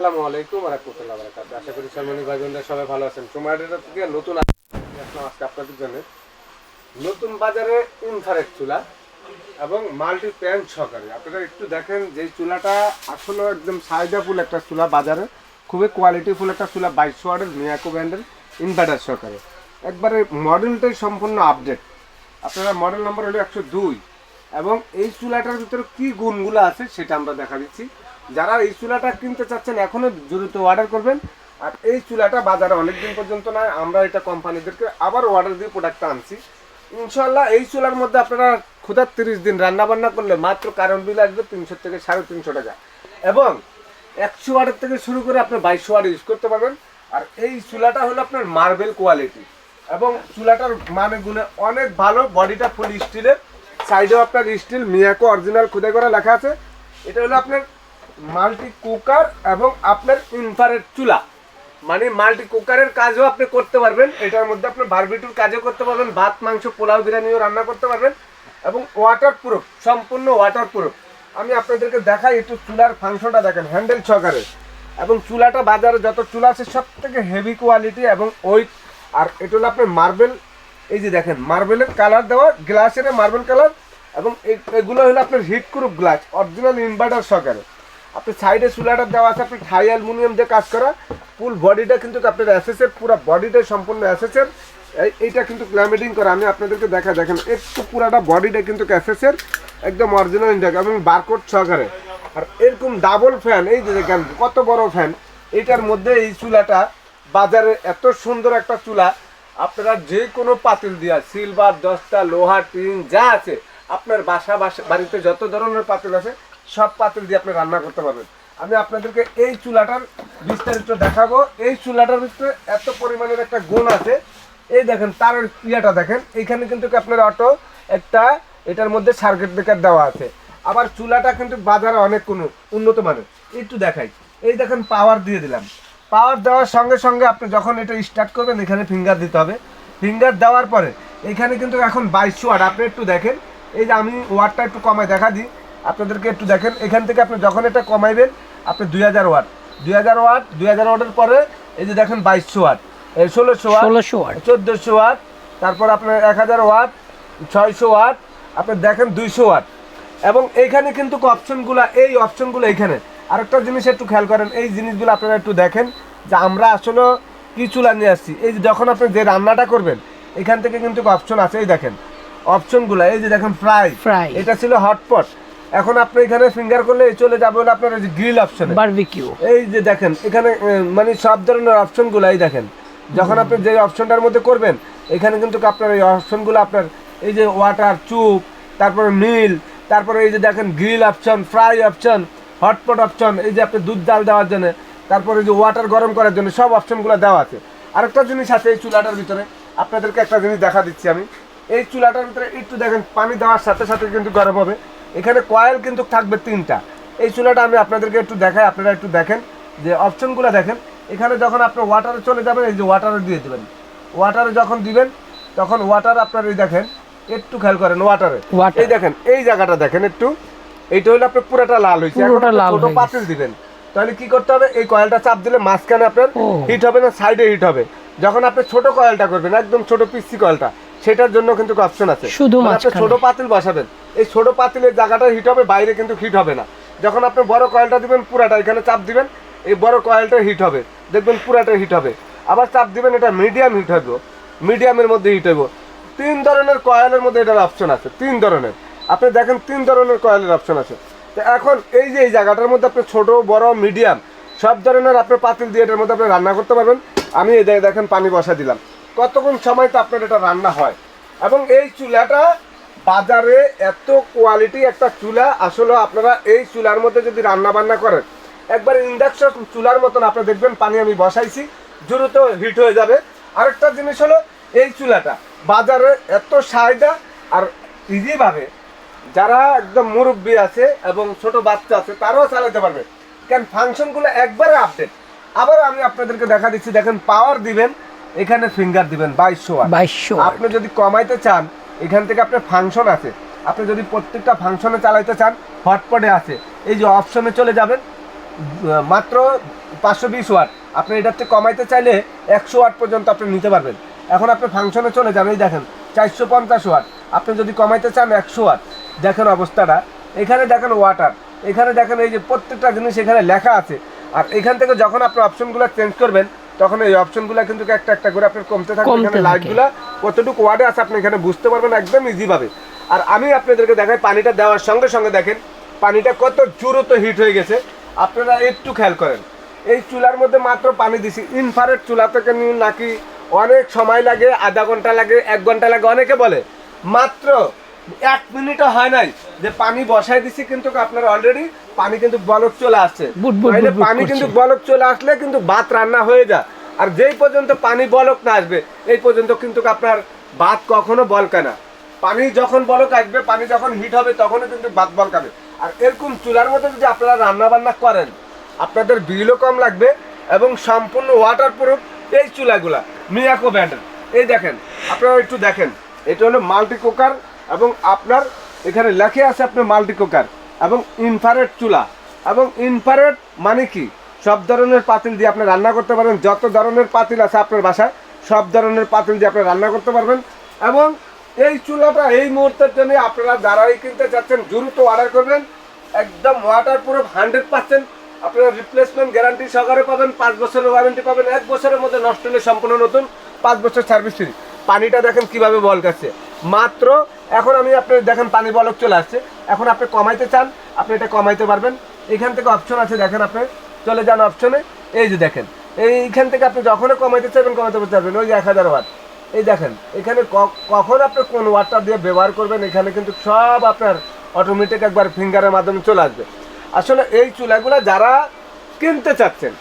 আসসালামু আলাইকুম রহমতুল্লাহ বারাকাতুহু। আশা করি সালমানি ভাই বোনরা সবাই ভালো আছেন। টমেটোটা থেকে নতুন আসলাম আজকে আপনাদের জন্য। নতুন বাজারে ইনফ্রারেড চুলা এবং মাল্টি প্যান সহকারে। আপনারা একটু দেখেন যে চুলাটা আসলে একদম সাইজাফুল একটা চুলা বাজারে। খুবই কোয়ালিটিফুল একটা চুলা বাইশশো ওয়ার্ডের মিয়াকো ব্র্যান্ডের ইনভার্টার সহকারে। একবারে মডেলটাই সম্পূর্ণ আপডেট আপনারা মডেল নম্বর হলো একশো দুই। এবং এই চুলাটার ভিতরে কি গুণগুলো আছে সেটা আমরা দেখা দিচ্ছি। যারা এই চুলাটা কিনতে চাচ্ছেন এখনও দ্রুত অর্ডার করবেন। আর এই চুলাটা বাজারে অনেকদিন পর্যন্ত নয় আমরা এটা কোম্পানিদেরকে আবার অর্ডার দিয়ে প্রোডাক্টটা আনছি। ইনশাল্লাহ এই চুলার মধ্যে আপনারা ক্ষুধার তিরিশ দিন রান্না বান্না করলে মাত্র কারেন্ট বিল আসবে তিনশো থেকে সাড়ে তিনশো টাকা। এবং একশো ওয়াটের থেকে শুরু করে আপনি বাইশশো ওয়াট ইউজ করতে পারবেন। আর এই চুলাটা হলো আপনার মার্বেল কোয়ালিটি এবং চুলাটার মানে গুণে অনেক ভালো, বডিটা ফুল স্টিলের সাইডেও আপনার স্টিল মিয়াকো অরিজিনাল খুদে করা লেখা আছে। এটা হলো আপনার মাল্টি কুকার এবং আপনার ইনফারেট চুলা। মানে মাল্টি কুকারের কাজও আপনি করতে পারবেন, এটার মধ্যে আপনি বারবিটুর কাজও করতে পারবেন, ভাত, মাংস, পোলাও, বিরিয়ানিও রান্না করতে পারবেন এবং ওয়াটার প্রুফ সম্পূর্ণ ওয়াটার প্রুফ আমি আপনাদেরকে দেখাই একটু চুলার ফাংশনটা দেখেন হ্যান্ডেল সহকারে। এবং চুলাটা বাজারে যত চুলা আছে সব থেকে হেভি কোয়ালিটি এবং ওই আর এটা হলো আপনার মার্বেল এই যে দেখেন মার্বেলের কালার দেওয়া গ্লাসের মার্বেল কালার এবং এগুলো হলো আপনার heatproof glass original inverter সহকারে। আপনি সাইডে চুলাটা দেওয়া আছে, আপনি থাই অ্যালুমিনিয়াম দিয়ে কাজ করা। ফুল বডিটা কিন্তু আপনার অ্যাসেসের পুরো বডিটাই সম্পূর্ণ অ্যাসেসের এইটা কিন্তু ক্ল্যামেটিং করা। আমি আপনাদেরকে দেখা দেখেন, একটু পুরাটা বডিটা কিন্তু অ্যাসেসের একদম অরিজিনাল ইন্ডিয়া এবং বারকোড সহকারে। আর এরকম ডাবল ফ্যান এই যে দেখেন, কত বড় ফ্যান এইটার মধ্যে এই চুলাটা, বাজারে এত সুন্দর একটা চুলা, আপনারা যে কোনো পাতিল দিয়া সিলভার দশটা লোহা টিন যা আছে, আপনার বাসা বাসা, বাড়িতে যত ধরনের পাতিল আছে সব পাতিল দিয়ে আপনি রান্না করতে পারবেন। আমি আপনাদেরকে এই চুলাটার বিস্তারিত দেখাবো। এই চুলাটার ভিতরে এত পরিমাণের একটা গুণ আছে। এই দেখেন, তার ইয়েটা দেখেন। এখানে কিন্তু আপনার অটো, একটা, এটার মধ্যে সার্কিট ব্রেকার দেওয়া আছে। আবার চুলাটা কিন্তু বাজারে অনেক কোনো উন্নত মানের। একটু দেখাই। এই দেখেন পাওয়ার দিয়ে দিলাম। পাওয়ার দেওয়ার সঙ্গে সঙ্গে আপনি যখন এটা স্টার্ট করবেন, এখানে ফিঙ্গার দিতে হবে। ফিঙ্গার দেওয়ার পরে, এখানে কিন্তু এখন বাইশশো ওয়াট আপনি একটু দেখেন। এই যে আমি ওয়াটটা একটু কমায় দেখা দিই। আপনাদেরকে একটু দেখেন এখান থেকে আপনি যখন এটা কমাইবেন আপনি দুই হাজার ওয়াট। দুই হাজার ওয়াট দুই হাজার ওয়াটের পরে এই যে দেখেন বাইশশো ওয়াট। এই ষোলোশো ওয়াট ষোলোশো ওয়াট। চোদ্দোশো ওয়াট তারপর আপনার এক হাজার ওয়াট ছয়শো ওয়াট আপনি দেখেন দুইশো ওয়াট। এবং এইখানে কিন্তু অপশনগুলো এই অপশনগুলো এইখানে। আরেকটা জিনিস একটু খেয়াল করেন এই জিনিসগুলো আপনারা একটু দেখেন যে আমরা আসলে কি চুলা নিয়ে আসছি। এই যে যখন আপনি যে রান্নাটা করবেন এখান থেকে কিন্তু অপশন আছে এই দেখেন। অপশনগুলো এই যে দেখেন ফ্রাই ফ্রাই এটা ছিল হটপট এখন আপনি এখানে ফিঙ্গার করলে চলে যাবে হলো আপনার ওই যে গ্রিল অপশনে বারবিকিউ এই যে দেখেন এখানে মানে সব ধরনের অপশনগুলো এই দেখেন। যখন আপনি যে অপশনটার মধ্যে করবেন এখানে কিন্তু আপনার এই অপশনগুলো আপনার এই যে ওয়াটার চুপ তারপরে মিল তারপরে এই যে দেখেন grill option fry option hotpot option এই যে আপনি দুধ ডাল দেওয়ার জন্য তারপরে এই যে ওয়াটার গরম করার জন্য সব অপশনগুলো দেওয়া আছে। আরেকটা জিনিস আছে এই চুলাটার ভিতরে আপনাদেরকে একটা জিনিস দেখা দিচ্ছি আমি। এই চুলাটার ভিতরে একটু দেখেন পানি দেওয়ার সাথে সাথে কিন্তু গরম হবে। এখানে কয়েল কিন্তু থাকবে তিনটা। এই চুলাটা আমি আপনাদেরকে একটু দেখাই আপনারা একটু দেখেন যে অপশনগুলো দেখেন। এখানে যখন আপনি ওয়াটারে চলে যাবেন এই যে ওয়াটারে দিয়ে দেবেন। ওয়াটারে যখন দিবেন তখন ওয়াটার আপনার এই দেখেন একটু খেয়াল করেন ওয়াটারে এই দেখেন এই জায়গাটা দেখেন একটু। এইটা হলো আপনার পুরোটা লাল হয়েছে ছোট পাতিল দিবেন। তাহলে কি করতে হবে? এই কয়েলটা চাপ দিলে মাঝখানে আপনার হিট হবে না সাইডে হিট হবে। যখন আপনি ছোট কয়েলটা করবেন একদম ছোট পিসি কয়েলটা সেটার জন্য কিন্তু অপশন আছে। শুধু মানে ছোট পাতিল বসাবেন। এই ছোট পাতিলের জায়গাটা হিট হবে, বাইরে কিন্তু হিট হবে না। যখন আপনি বড় কয়েলটা দিবেন, পুরাটা, এখানে চাপ দিবেন, এই বড় কয়েলটা হিট হবে। দেখবেন পুরাটা হিট হবে। আবার চাপ দিবেন, এটা মিডিয়াম হিট হবে। মিডিয়ামের মধ্যে হিট হবে। তিন ধরনের কয়েলের মধ্যে এটার অপশন আছে, তিন ধরনের। আপনি দেখেন, তিন ধরনের কয়েলের অপশন আছে। তো এখন এই যে, এই জায়গাটার মধ্যে আপনি ছোট, বড় মিডিয়াম সব ধরনের আপনি পাতিল দিয়ে এটার মধ্যে আপনি রান্না করতে পারবেন। আমি এই দেখে দেখেন, পানি বসা দিলাম। কতক্ষণ সময় তো আপনার এটা রান্না হয়? এবং এই চুলাটা বাজারে এত কোয়ালিটি একটা চুলা আসলে আপনারা এই চুলার মধ্যে যদি রান্না বান্না করেন একবার ইন্ডাকশন চুলার মতন আপনি দেখবেন পানি আমি বসাইছি দ্রুত হিট হয়ে যাবে। আরেকটা জিনিস হলো এই চুলাটা বাজারে এত সাইডা আর ইজিভাবে যারা একদম মুরব্বী আছে এবং ছোট বাচ্চা আছে তারাও চালাতে পারবে। কেন ফাংশনগুলো একবারে আপডেট আবার আমি আপনাদেরকে দেখা দিচ্ছি দেখেন পাওয়ার দিবেন এখানে ফিঙ্গার দিবেন বাইশশো বাইশশো আপনি যদি কমাইতে চান এখান থেকে আপনার ফাংশন আছে। আপনি যদি প্রত্যেকটা ফাংশনে চালাইতে চান হটপটে আছে। এই যে অপশনে চলে যাবেন মাত্র পাঁচশো বিশ ওয়াট আপনি এটার থেকে কমাইতে চাইলে একশো ওয়াট পর্যন্ত আপনি নিতে পারবেন। এখন আপনি ফাংশনে চলে যান, এই দেখেন, চারশো পঞ্চাশ ওয়াট আপনি যদি কমাইতে চান একশো ওয়াট দেখেন অবস্থাটা। এখানে দেখেন ওয়াটার এখানে দেখেন এই যে প্রত্যেকটা জিনিস এখানে লেখা আছে। আর এখান থেকে যখন আপনি অপশনগুলো চেঞ্জ করবেন তখন এই অপশনগুলো কিন্তু একটা একটা করে আপনার কমতে থাকবে। এখানে লাইটগুলো কতটুকু ওয়ার্ডে আছে আপনি এখানে বুঝতে পারবেন একদম ইজিভাবে আর আমি আপনাদেরকে দেখাই পানিটা দেওয়ার সঙ্গে সঙ্গে দেখেন পানিটা কত দ্রুত হিট হয়ে গেছে। আপনারা একটু খেয়াল করেন এই চুলার মধ্যে মাত্র পানি দিছি। ইনফারেট চুলা থেকে নিয়ে নাকি অনেক সময় লাগে আধা ঘণ্টা লাগে এক ঘণ্টা লাগে অনেকে বলে মাত্র এক মিনিটও হয় নাই যে পানি বসাই দিছি কিন্তু আপনার অলরেডি পানি কিন্তু বলক চলে আসছে। পানি কিন্তু বলক চলে আসলে কিন্তু ভাত রান্না হয়ে যায়। আর যেই পর্যন্ত পানি বলক না আসবে এই পর্যন্ত কিন্তু আপনার ভাত কখনো বলকে না। পানি যখন বলক আসবে পানি যখন হিট হবে তখনই কিন্তু ভাত বলকাবে। আর এরকম চুলার মধ্যে যদি আপনারা রান্না বান্না করেন আপনাদের বিলও কম লাগবে এবং সম্পূর্ণ ওয়াটার প্রুফ এই চুলাগুলা মিয়াকো ব্র্যান্ডের এই দেখেন আপনারা একটু দেখেন এটা হলো মাল্টি কুকার এবং আপনার এখানে লেখে আছে আপনার মাল্টি কুকার এবং ইনফারেট চুলা এবং ইনফারেট মানে কি? সব ধরনের পাতিল দিয়ে আপনি রান্না করতে পারবেন, যত ধরনের পাতিল আছে আপনার বাসায়, সব ধরনের পাতিল দিয়ে আপনি রান্না করতে পারবেন এবং এই চুলাটা এই মুহূর্তের জন্য আপনারা যারাই কিনতে চাচ্ছেন, দ্রুত অর্ডার করবেন। একদম ওয়াটার প্রুফ হান্ড্রেড পার্সেন্ট আপনারা রিপ্লেসমেন্ট গ্যারান্টি সহকারে পাবেন, পাঁচ বছরের ওয়ারেন্টি পাবেন, এক বছরের মধ্যে নষ্ট হলে সম্পূর্ণ নতুন, পাঁচ বছর সার্ভিস ফ্রি পানিটা দেখেন কীভাবে বল কাছে মাত্র, এখন আমি আপনি দেখেন পানি বলক চলে আসছে। এখন আপনি কমাইতে চান, আপনি এটা কমাইতে পারবেন। এখান থেকে অপশন আছে, দেখেন আপনি, চলে যান অপশনে এই যে দেখেন, এইখান থেকে আপনি যখনই কমাইতে চাইবেন, কমাইতে পারবেন ওই যে এক হাজার ওয়াট এই দেখেন, এখানে কখন আপনি কোন ওয়াটটা দিয়ে ব্যবহার করবেন, এখানে কিন্তু সব আপনার অটোমেটিক একবার ফিঙ্গারের মাধ্যমে চলে আসবে। আসলে এই চুলাগুলো যারা কিনতে চাচ্ছেন,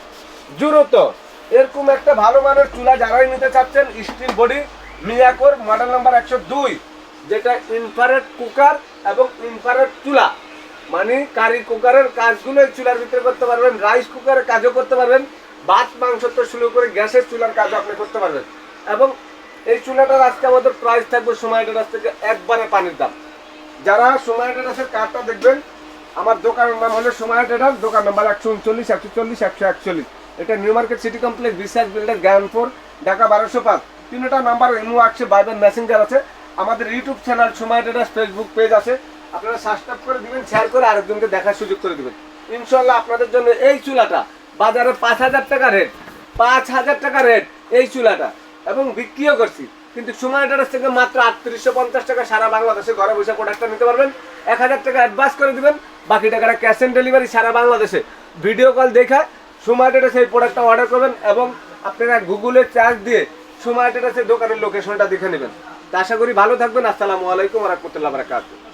দ্রুত, এরকম একটা ভালো মানের চুলা যারাই নিতে চাচ্ছেন স্টিল বডি মিয়াকোর মডেল নাম্বার একশো দুই, যেটা ইনফারেট কুকার এবং ইনফারেট চুলা। মানে কারি কুকারের কাজগুলো চুলার ভিতরে করতে পারবেন রাইস কুকারের কাজও করতে পারবেন, ভাত, মাংস তো শুরু করে গ্যাসের চুলার কাজও আপনি করতে পারবেন। এবং এই চুলাটার আজকে আমাদের প্রাইস থাকবে সময়টার কাছ থেকে একবারে পানির দাম। যারা সময় টেটাসের কার্ডটা দেখবেন, আমার দোকানের নাম হলো সময় টেটাস দোকান নাম্বার একশো উনচল্লিশ, একশো চল্লিশ, একশো একচল্লিশ। এটা new market city complex, Biswas builder Gyanpur Dhaka বারোশো পাঁচ। তিনটা নাম্বার ইমো আছে বাইবেন মেসেঞ্জার আছে। আমাদের ইউটিউব চ্যানেল সময় টেটাস ফেসবুক পেজ আছে। আপনারা সাবস্ক্রাইব করে দিবেন শেয়ার করে আরেকজনকে দেখার সুযোগ করে দিবেন। ইনশাল্লাহ আপনাদের জন্য এই চুলাটা বাজারে পাঁচ হাজার টাকা রেট পাঁচ হাজার টাকা রেট এই চুলাটা। এবং বিক্রিও করছি। কিন্তু সময়টার থেকে মাত্র আটত্রিশশো পঞ্চাশ টাকা সারা বাংলাদেশে ঘরে বসে প্রোডাক্টটা নিতে পারবেন। এক হাজার টাকা অ্যাডভান্স করে দিবেন। বাকি টাকাটা ক্যাশ অন ডেলিভারি সারা বাংলাদেশে। ভিডিও কল দেখা সময়টাটা সেই প্রোডাক্টটা অর্ডার করবেন এবং আপনারা গুগলে চার্জ দিয়ে সময়টাটা আছে দোকানের লোকেশনটা দেখে নেবেন। তা আশা করি ভালো থাকবেন। আসসালামু আলাইকুম রহমতুল্লাহ বারাকাতুহ।